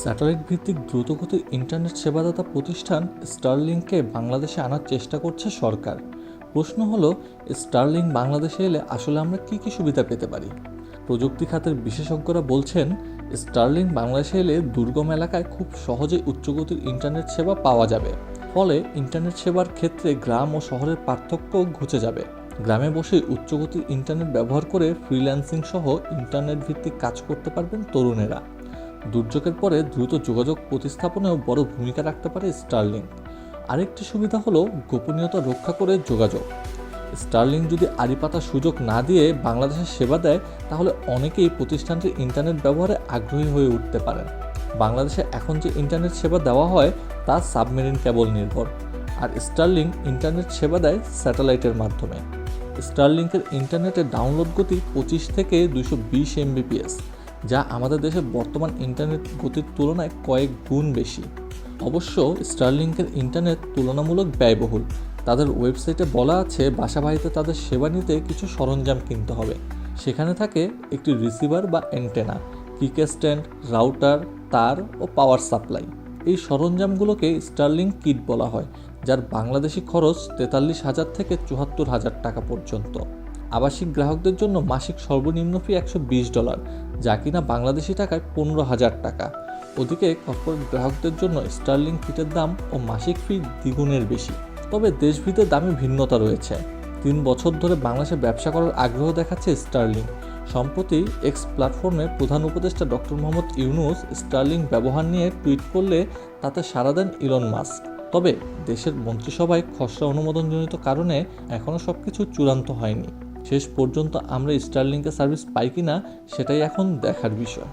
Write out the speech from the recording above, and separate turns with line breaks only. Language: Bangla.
স্যাটেলাইট ভিত্তিক দ্রুতগতির ইন্টারনেট সেবাদাতা প্রতিষ্ঠান স্টারলিংককে বাংলাদেশে আনার চেষ্টা করছে সরকার। প্রশ্ন হলো স্টারলিংক বাংলাদেশে এলে আসলে আমরা কী কী সুবিধা পেতে পারি? প্রযুক্তি খাতের বিশেষজ্ঞরা বলছেন স্টারলিংক বাংলাদেশে এলে দুর্গম এলাকায় খুব সহজে উচ্চগতির ইন্টারনেট সেবা পাওয়া যাবে। ফলে ইন্টারনেট সেবার ক্ষেত্রে গ্রাম ও শহরের পার্থক্য ঘুচে যাবে। গ্রামে বসে উচ্চগতির ইন্টারনেট ব্যবহার করে ফ্রিল্যান্সিং সহ ইন্টারনেট ভিত্তিক কাজ করতে পারবেন তরুণেরা। দুর্যোগের পরে দ্রুত যোগাযোগ প্রতিস্থাপনেও বড় ভূমিকা রাখতে পারে স্টারলিং। আরেকটি সুবিধা হলো গোপনীয়তা রক্ষা করে যোগাযোগ। স্টারলিং যদি আড়ি পাতার সুযোগ না দিয়ে বাংলাদেশের সেবা দেয়, তাহলে অনেকেই প্রতিষ্ঠানটির ইন্টারনেট ব্যবহারে আগ্রহী হয়ে উঠতে পারেন। বাংলাদেশে এখন যে ইন্টারনেট সেবা দেওয়া হয়, তা সাবমেরিন কেবল নির্ভর। আর স্টারলিং ইন্টারনেট সেবা দেয় স্যাটেলাইটের মাধ্যমে। স্টারলিংকের ইন্টারনেটের ডাউনলোড গতি পঁচিশ থেকে দুশো বিশ এমবিপিএস যা আমাদের দেশের বর্তমান ইন্টারনেট গতির তুলনায় কয়েক গুণ বেশি। অবশ্য স্টারলিংকের ইন্টারনেট তুলনামূলক ব্যয়বহুল। তাদের ওয়েবসাইটে বলা আছে, বাসাবাড়িতে তাদের সেবা নিতে কিছু সরঞ্জাম কিনতে হবে। সেখানে থাকে একটি রিসিভার বা অ্যান্টেনা কিক স্ট্যান্ড রাউটার তার ও পাওয়ার সাপ্লাই এই সরঞ্জামগুলোকে স্টারলিং কিট বলা হয়, যার বাংলাদেশি খরচ তেতাল্লিশ হাজার থেকে চুয়াত্তর হাজার টাকা পর্যন্ত। আবাসিক গ্রাহকদের জন্য মাসিক সর্বনিম্ন ফি একশো বিশ ডলার, যা কিনা বাংলাদেশি টাকায় পনেরো হাজার টাকা। ওদিকে কর্পোরেট গ্রাহকদের জন্য স্টারলিং ফিটের দাম ও মাসিক ফি দ্বিগুণের বেশি। তবে দেশভিতে দামে ভিন্নতা রয়েছে। তিন বছর ধরে বাংলাদেশে ব্যবসা করার আগ্রহ দেখাচ্ছে স্টারলিং। সম্প্রতি এক্স প্ল্যাটফর্মে প্রধান উপদেষ্টা ডক্টর মোহাম্মদ ইউনুস স্টারলিং ব্যবহার নিয়ে টুইট করলে তাতে সাড়া দেন ইলন মাস্ক। তবে দেশের মন্ত্রিসভায় খসড়া অনুমোদনজনিত কারণে এখনও সব কিছু চূড়ান্ত হয়নি। শেষ পর্যন্ত আমরা স্টারলিংকের সার্ভিস পাই কিনা সেটাই এখন দেখার বিষয়।